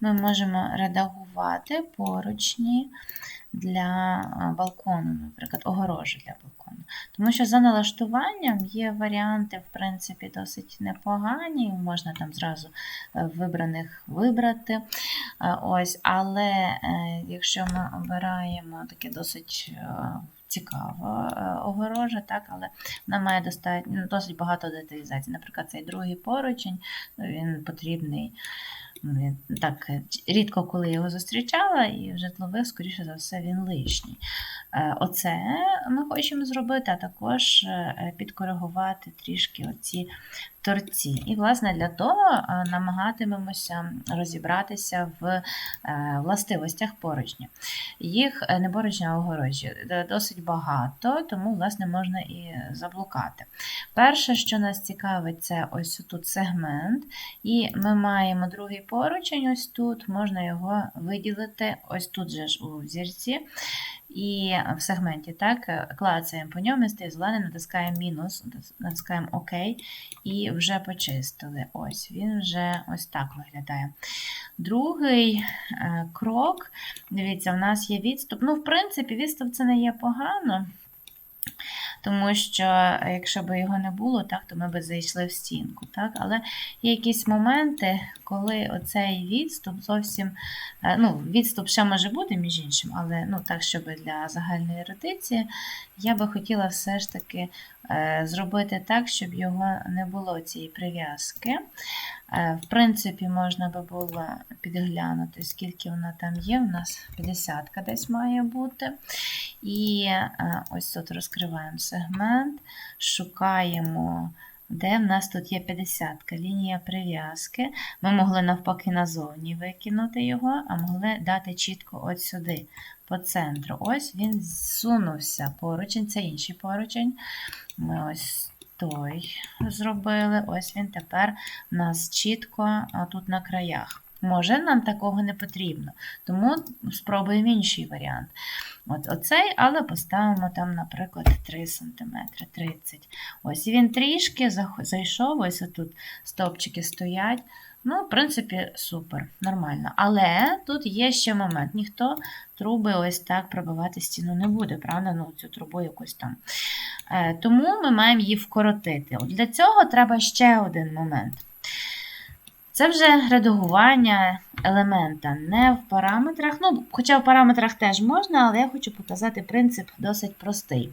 ми можемо редагувати поручні для балкону, наприклад, огорожі для балкону. Тому що за налаштуванням є варіанти, в принципі, досить непогані. Можна там зразу е, вибраних вибрати. Ось, але е, якщо ми обираємо таке досить е, цікаве е, огорожа, так, але вона має достатньо ну, досить багато деталізацій. Наприклад, цей другий поручень, він потрібний. Він Так, е, рідко коли його зустрічала, і в житлових, скоріше за все, він лишній. Е, Оце ми хочемо зробити, а також е, підкоригувати трішки оці торці. І, власне, для того е, намагатимемося розібратися в е, властивостях поручня. Їх е, не поручня, а огорожі е, досить багато, тому, власне, можна і заблукати. Перше, що нас цікавить, це ось тут сегмент, і ми маємо другий поручень, ось тут, можна його виділити, ось тут же ж у зірці. І в сегменті так, клацаємо по ньому, стає зелений, натискаємо мінус, натискаємо ОК і вже почистили. Ось він вже ось так виглядає. Другий е, крок, дивіться, у нас є відступ. Ну, в принципі, відступ це не є погано. Тому що, е, якщо б його не було, так, то ми б зайшли в стінку. Так? Але є якісь моменти, коли оцей відступ зовсім. е, Ну, відступ ще може бути, між іншим, але ну, так, щоб для загальної ерудиції, я би хотіла все ж таки е, зробити так, щоб його не було цієї прив'язки. Е, В принципі, можна би було підглянути, скільки вона там є. У нас 50 десь має бути. І е, ось тут розкриваємо сегмент, шукаємо, де в нас тут є 50 лінія прив'язки. Ми могли навпаки назовні викинути його, а могли дати чітко от сюди, по центру. Ось він зсунувся поручень, це інший поручень. Ми ось той зробили. Ось він тепер у нас чітко тут на краях. Може, нам такого не потрібно, тому спробуємо інший варіант. От Оцей, але поставимо там, наприклад, 3 см, 30 Ось він трішки зайшов, ось тут стовпчики стоять. Ну, в принципі, супер, нормально. Але тут є ще момент. Ніхто труби ось так пробивати стіну не буде, правда? Ну, цю трубу якусь там. Е, Тому ми маємо її вкоротити. От Для цього треба ще один момент. Це вже редагування елемента не в параметрах. Ну, хоча в параметрах теж можна, але я хочу показати принцип досить простий.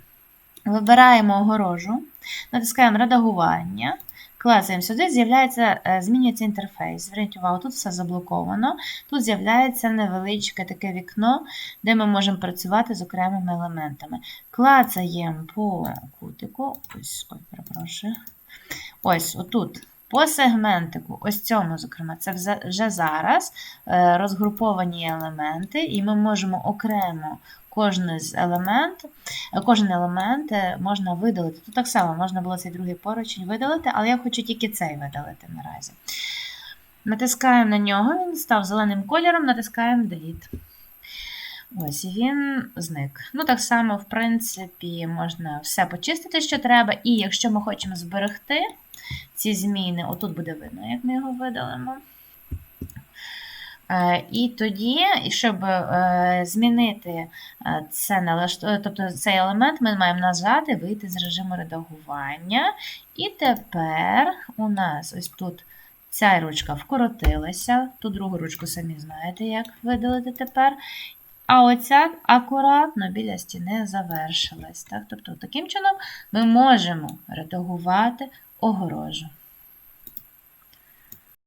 Вибираємо огорожу, натискаємо редагування, клацаємо сюди, з'являється, е, змінюється інтерфейс. Зверніть увагу, тут все заблоковано. Тут з'являється невеличке таке вікно, де ми можемо працювати з окремими елементами. Клацаємо по кутику. Ось, ой, перепрошую. Ось, отут. По сегментику, ось цьому, зокрема, це вже- зараз е, розгруповані елементи, і ми можемо окремо кожен з елемент, е, кожен елемент е, можна видалити. Тут так само можна було цей другий поручень видалити, але я хочу тільки цей видалити наразі. Натискаємо на нього, він став зеленим кольором, натискаємо Delete. Ось він зник. Ну, так само, в принципі, можна все почистити, що треба. І якщо ми хочемо зберегти ці зміни, отут буде видно, як ми його видалимо. Е, І тоді, щоб е, змінити е, це тобто цей елемент, ми маємо нажати, вийти з режиму редагування. І тепер у нас ось тут ця ручка вкоротилася, ту другу ручку самі знаєте, як видалити тепер. А оця акуратно біля стіни завершилась. Так? Тобто, таким чином ми можемо редагувати огорожу.